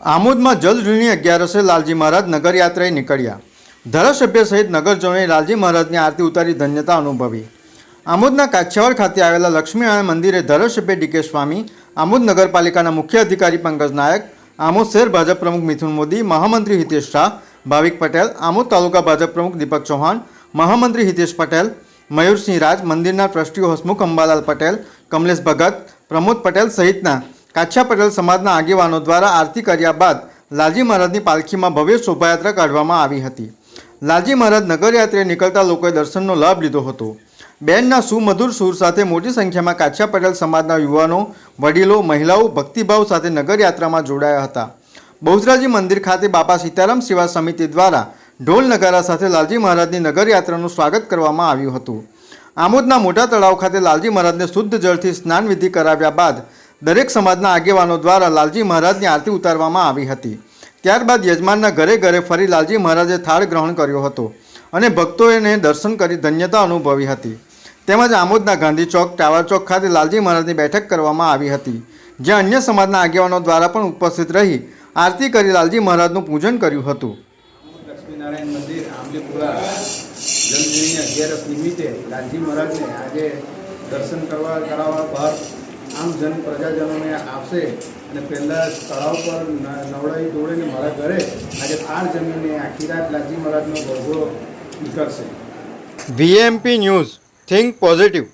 આમોદમાં જલઝૂણી અગિયારસે લાલજી મહારાજ નગરયાત્રાએ નીકળ્યા. ધારાસભ્ય સહિત નગરજનોએ લાલજી મહારાજની આરતી ઉતારી ધન્યતા અનુભવી. આમોદના કાછિયાવાડ ખાતે આવેલા લક્ષ્મીનારાયણ મંદિરે ધારાસભ્ય ડીકે સ્વામી, આમોદ નગરપાલિકાના મુખ્ય અધિકારી પંકજ નાયક, આમોદ શહેર ભાજપ પ્રમુખ મિથુન મોદી, મહામંત્રી હિતેશ શાહ, ભાવિક પટેલ, આમોદ તાલુકા ભાજપ પ્રમુખ દીપક ચૌહાણ, મહામંત્રી હિતેશ પટેલ, મયુરસિંહ રાજ, મંદિરના ટ્રસ્ટીઓ હસમુખ અંબાલાલ પટેલ, કમલેશ ભગત, પ્રમોદ પટેલ સહિતના કાછા પટેલ સમાજના આગેવાનો દ્વારા આરતી કર્યા બાદ લાલજી મહારાજની પાલખીમાં ભવ્ય શોભાયાત્રા કાઢવામાં આવી હતી. લાલજી મહારાજ નગરયાત્રાએ નીકળતા લોકોએ દર્શનનો લાભ લીધો હતો. બેનના સુમધુર સૂર સાથે મોટી સંખ્યામાં કાછા પટેલ સમાજના યુવાનો, વડીલો, મહિલાઓ ભક્તિભાવ સાથે નગરયાત્રામાં જોડાયા હતા. બહુજરાજી મંદિર ખાતે બાપા સીતારામ સેવા સમિતિ દ્વારા ઢોલ નગારા સાથે લાલજી મહારાજની નગરયાત્રાનું સ્વાગત કરવામાં આવ્યું હતું. આમોદના મોટા તળાવ ખાતે લાલજી મહારાજને શુદ્ધ જળથી સ્નાન વિધિ કરાવ્યા બાદ દરેક સમાજના આગેવાનો દ્વારા લાલજી મહારાજની આરતી ઉતારવામાં આવી હતી. ત્યારબાદ યજમાનના ઘરે ઘરે ફરી લાલજી મહારાજે થાળ ગ્રહણ કર્યો હતો અને ભક્તોએ દર્શન કરી ધન્યતા અનુભવી હતી. તેમજ આમોદના ગાંધી ચોક, ટાવર ચોક ખાતે લાલજી મહારાજની બેઠક કરવામાં આવી હતી, જ્યાં અન્ય સમાજના આગેવાનો દ્વારા પણ ઉપસ્થિત રહી આરતી કરી લાલજી મહારાજનું પૂજન કર્યું હતું. લક્ષ્મીનારાયણ મંદિર, આંબલીપુરા જલજીની અગિયારસ નિમિત્તે લાલજી મહારાજને આજે દર્શન કરવા, કરાવવા, બહાર આમ જન પ્રજાજનોને આપશે અને પહેલાં તળાવ પર ન- નવડાવી દોડીને મારા ઘરે આજે આ જમીને આખી રાત લાલજી મહારાજનો ગરબો નીકળશે. VMP news, think positive.